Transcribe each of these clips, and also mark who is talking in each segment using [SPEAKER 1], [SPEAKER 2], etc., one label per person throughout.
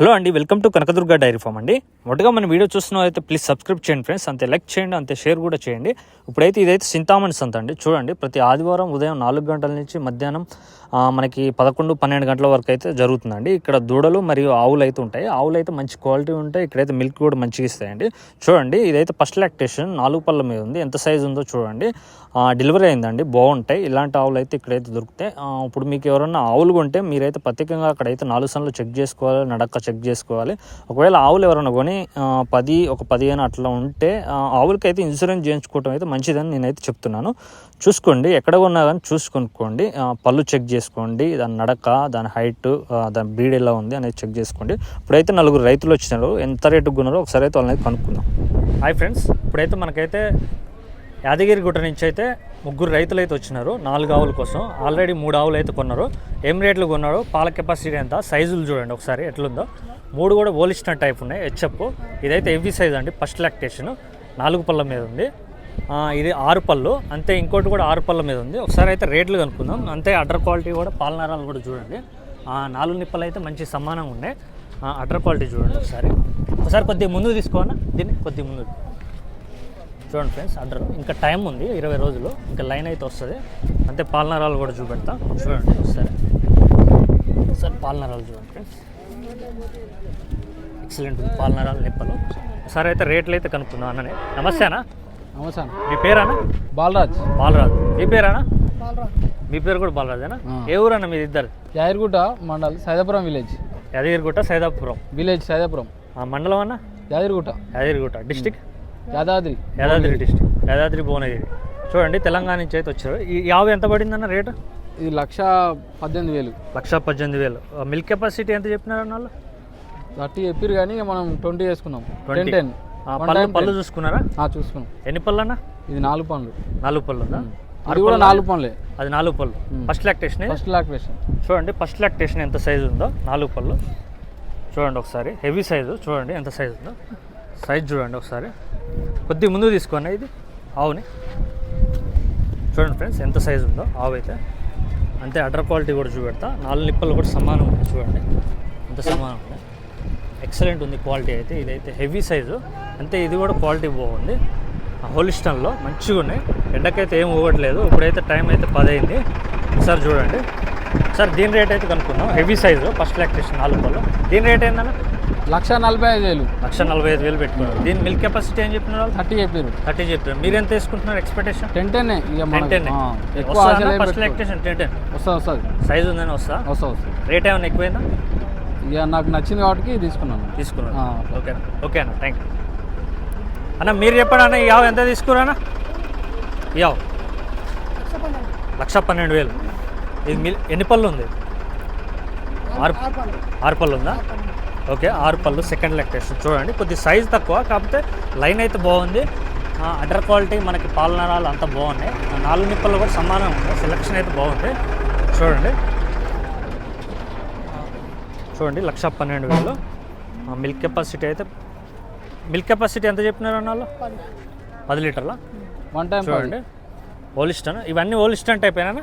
[SPEAKER 1] Hello అండి welcome to Kanakadurga dairy farm అండి. మొదటగా మన వీడియో చూస్తున్న అయితే ప్లీజ్ సబ్స్క్రైబ్ చేయండి ఫ్రెండ్స్ అంతే లైక్ చేయండి అంతే షేర్ కూడా చేయండి. ఇప్పుడైతే ఇదైతే సింతామణి సంత అండి. చూడండి ప్రతి ఆదివారం ఉదయం నాలుగు గంటల నుంచి మధ్యాహ్నం మనకి పదకొండు పన్నెండు గంటల వరకు అయితే జరుగుతుందండి. ఇక్కడ దూడలు మరియు ఆవులు అయితే ఉంటాయి. ఆవులు అయితే మంచి క్వాలిటీ ఉంటాయి. ఇక్కడైతే మిల్క్ కూడా మంచిగా ఇస్తాయండి. చూడండి ఇదైతే ఫస్ట్ లాక్టేషన్. నాలుగు పళ్ళ మీద ఉంది. ఎంత సైజు ఉందో చూడండి. డెలివరీ అయిందండి. బాగుంటాయి. ఇలాంటి ఆవులు అయితే ఇక్కడైతే దొరుకుతాయి. ఇప్పుడు మీకు ఎవరన్నా ఆవులు కొంటే మీరైతే ప్రత్యేకంగా అక్కడైతే నాలుగు సన్లు చెక్ చేసుకోవాలి. నడక చెక్ చేసుకోవాలి. ఒకవేళ ఆవులు ఎవరైనా కొని పది ఒక పదిహేను అట్లా ఉంటే ఆవులకైతే ఇన్సూరెన్స్ చేయించుకోవడం అయితే మంచిదని నేనైతే చెప్తున్నాను. చూసుకోండి. ఎక్కడ కొన్నా కానీ చూసుకొనుకోండి పళ్ళు చెక్ చేసి చేసుకోండి దాని నడక దాని హైట్ దాని బ్రీడ్ ఎలా ఉంది అనేది చెక్ చేసుకోండి. ఇప్పుడైతే నలుగురు రైతులు వచ్చినారు ఎంత రేటు కొన్నారో ఒకసారి అయితే వాళ్ళని కనుక్కుందాం. హాయ్ ఫ్రెండ్స్ ఇప్పుడైతే మనకైతే యాదగిరి గుట్ట నుంచి అయితే ముగ్గురు రైతులు అయితే వచ్చినారు నాలుగు ఆవుల కోసం. ఆల్రెడీ మూడు ఆవులు అయితే కొన్నారు. ఏం రేట్లు కొన్నారు పాల కెపాసిటీ ఎంత సైజులు చూడండి ఒకసారి ఎట్లుందో. మూడు కూడా ఓలిస్టన్ టైప్ ఉన్నాయి హెచ్ఎప్ ఇదైతే హెవీ సైజ్ అండి ఫస్ట్ లాక్టేషన్ నాలుగు పళ్ళ మీద ఉంది. ఇది ఆరు పళ్ళు. అంతే ఇంకోటి కూడా ఆరు పళ్ళ మీద ఉంది. ఒకసారి అయితే రేట్లు కనుక్కుందాం. అంతే అడ్డర్ క్వాలిటీ కూడా పాలనారాలు కూడా చూడండి. నాలుగు నిప్పలు అయితే మంచి సమానంగా ఉన్నాయి. అడ్డర్ క్వాలిటీ చూడండి ఒకసారి. ఒకసారి కొద్దిగా ముందు తీసుకోనా దీన్ని కొద్దిగా ముందు చూడండి ఫ్రెండ్స్ అడ్డర్ ఇంకా టైం ఉంది ఇరవై రోజులు. ఇంకా లైన్ అయితే వస్తుంది. అంతే పాలనారాలు కూడా చూపెడతా. చూడండి ఒకసారి. ఒకసారి పాలనరాలు చూడండి ఫ్రెండ్స్. ఎక్సలెంట్ ఉంది పాలనరాలు నిప్పలు. ఒకసారి అయితే రేట్లు అయితే కనుక్కుందాం అన్ననే. నమస్తే అన్న.
[SPEAKER 2] నమస్తే
[SPEAKER 1] మీ పేరానా?
[SPEAKER 2] బాలరాజ్.
[SPEAKER 1] బాలరాజు. మీ పేరానా? మీ పేరు కూడా బాలరాజేనా. ఏ ఊరన్నా మీది ఇద్దరు?
[SPEAKER 2] యాదగిరిగుట్ట మండల్ సైదాపురం విలేజ్.
[SPEAKER 1] యాదగిరిగుట్ట సైదాపురం.
[SPEAKER 2] విలేజ్ సైదాపురం.
[SPEAKER 1] ఆ మండలం అన్న?
[SPEAKER 2] యాదగిరిగుట్ట.
[SPEAKER 1] యాదగిరిగుట్ట. డిస్టిక్?
[SPEAKER 2] యాదాద్రి.
[SPEAKER 1] యాదాద్రి డిస్టిక్. యాదాద్రి భువనగిరి. చూడండి తెలంగాణ నుంచి అయితే వచ్చారు. ఈ యాభై ఎంత పడిందన్న రేటు?
[SPEAKER 2] ఇది లక్ష పద్దెనిమిది వేలు.
[SPEAKER 1] లక్ష పద్దెనిమిది వేలు. మిల్క్ కెపాసిటీ ఎంత చెప్పినారు అన్న వాళ్ళు?
[SPEAKER 2] థర్టీ చెప్పారు కానీ ఇక మనం ట్వంటీ చేసుకున్నాం టెన్
[SPEAKER 1] 20.
[SPEAKER 2] టెన్.
[SPEAKER 1] పళ్ళు పళ్ళు చూసుకున్నారా?
[SPEAKER 2] చూసుకున్నాం.
[SPEAKER 1] ఎన్ని పళ్ళు అన్న
[SPEAKER 2] ఇది నాలుగు పనులు
[SPEAKER 1] నాలుగు పళ్ళు
[SPEAKER 2] అది కూడా నాలుగు పనులే
[SPEAKER 1] అది నాలుగు పళ్ళు. ఫస్ట్ లాక్టేషన్
[SPEAKER 2] ఫస్ట్ లాక్వేషన్
[SPEAKER 1] చూడండి ఫస్ట్ లాక్టేషన్ ఎంత సైజు ఉందో? నాలుగు పళ్ళు. చూడండి ఒకసారి. హెవీ సైజు చూడండి ఎంత సైజు ఉందో. సైజ్ చూడండి ఒకసారి. కొద్దిగా ముందు తీసుకోండి ఇది. ఆవుని. చూడండి ఫ్రెండ్స్ ఎంత సైజు ఉందో ఆవు అయితే. అంతే అడ్డర్ క్వాలిటీ కూడా చూపెడతా. నాలుగు నిప్పలు కూడా సమానం ఉన్నాయి చూడండి. ఎంత సమానం ఉంది ఎక్సలెంట్ ఉంది క్వాలిటీ అయితే. ఇదైతే హెవీ సైజు. అంతే ఇది కూడా క్వాలిటీ బాగుంది. హోలిస్టన్లో మంచిగా ఉన్నాయి. ఎండకైతే ఏం ఊగట్లేదు. ఇప్పుడైతే టైం అయితే పది అయింది ఒకసారి చూడండి. సార్ దీని రేట్ అయితే కనుక్కుందాం. హెవీ సైజు ఫస్ట్ లాక్టేషన్ నాలుగు పళ్ళు దీని రేట్ ఏందన్న?
[SPEAKER 2] లక్ష నలభై ఐదు వేలు.
[SPEAKER 1] లక్ష నలభై ఐదు వేలు పెట్టుకున్నారు. దీని మిల్క్ కెపాసిటీ ఏం చెప్పినారు
[SPEAKER 2] థర్టీ చెప్పారు
[SPEAKER 1] థర్టీ చెప్పారు మీరు ఎంత తీసుకుంటున్నారు ఎక్స్పెక్టేషన్?
[SPEAKER 2] టెన్ టెన్
[SPEAKER 1] టెన్
[SPEAKER 2] ఎక్కువ
[SPEAKER 1] ఫస్ట్. లాక్టేషన్? Ten ten.
[SPEAKER 2] వస్తుంది వస్తుంది.
[SPEAKER 1] సైజ్ ఉందని వస్తా
[SPEAKER 2] వస్తా వస్తుంది.
[SPEAKER 1] రేట్ ఏమైనా ఎక్కువైందా?
[SPEAKER 2] ఇక నాకు నచ్చింది కాబట్టి తీసుకున్నాను.
[SPEAKER 1] తీసుకున్నాను.
[SPEAKER 2] ఆ.
[SPEAKER 1] ఓకే. ఓకే అన్న థ్యాంక్ యూ అన్న మీరు చెప్పండి అన్న ఈ యావ ఎంత తీసుకురానా యావ? లక్ష పన్నెండు వేలు. ఇది మిల్ ఎన్ని పళ్ళు ఉంది? ఆరు ఆరు పళ్ళు. ఉందా? ఓకే ఆరు పళ్ళు సెకండ్ లెక్టేషన్ చూడండి కొద్ది సైజ్ తక్కువ కాకపోతే లైన్ అయితే బాగుంది. అడ్డర్ క్వాలిటీ మనకి పాలనరాలు అంతా బాగున్నాయి. నాలుగు నిప్పలు కూడా సమానం ఉంది సెలెక్షన్ అయితే బాగుంది. చూడండి. చూడండి లక్ష పన్నెండు వేలు. మిల్క్ కెపాసిటీ అయితే మిల్క్ కెపాసిటీ ఎంత చెప్పినారు అన్న వాళ్ళు పది లీటర్ల?
[SPEAKER 2] వన్ టైం
[SPEAKER 1] చూడండి. ఓలిస్టన్ ఇవన్నీ ఓలిస్టన్ టైప్ ఏనా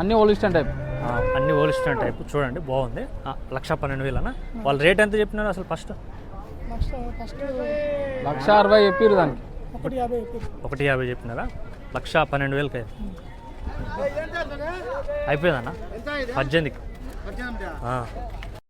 [SPEAKER 2] అన్ని? ఓలిస్టన్ టైప్
[SPEAKER 1] అన్ని ఓలిస్టన్ టైప్ చూడండి బాగుంది. లక్ష పన్నెండు వేలు అన్న. వాళ్ళు రేట్ ఎంత చెప్పినారు అసలు ఫస్ట్?
[SPEAKER 2] లక్ష అరవై చెప్పారు దానికి.
[SPEAKER 1] ఒకటి యాభై చెప్పినారా? లక్ష పన్నెండు వేలకి. అయిపోయిందన్న పద్దెనిమిదికి ఆ.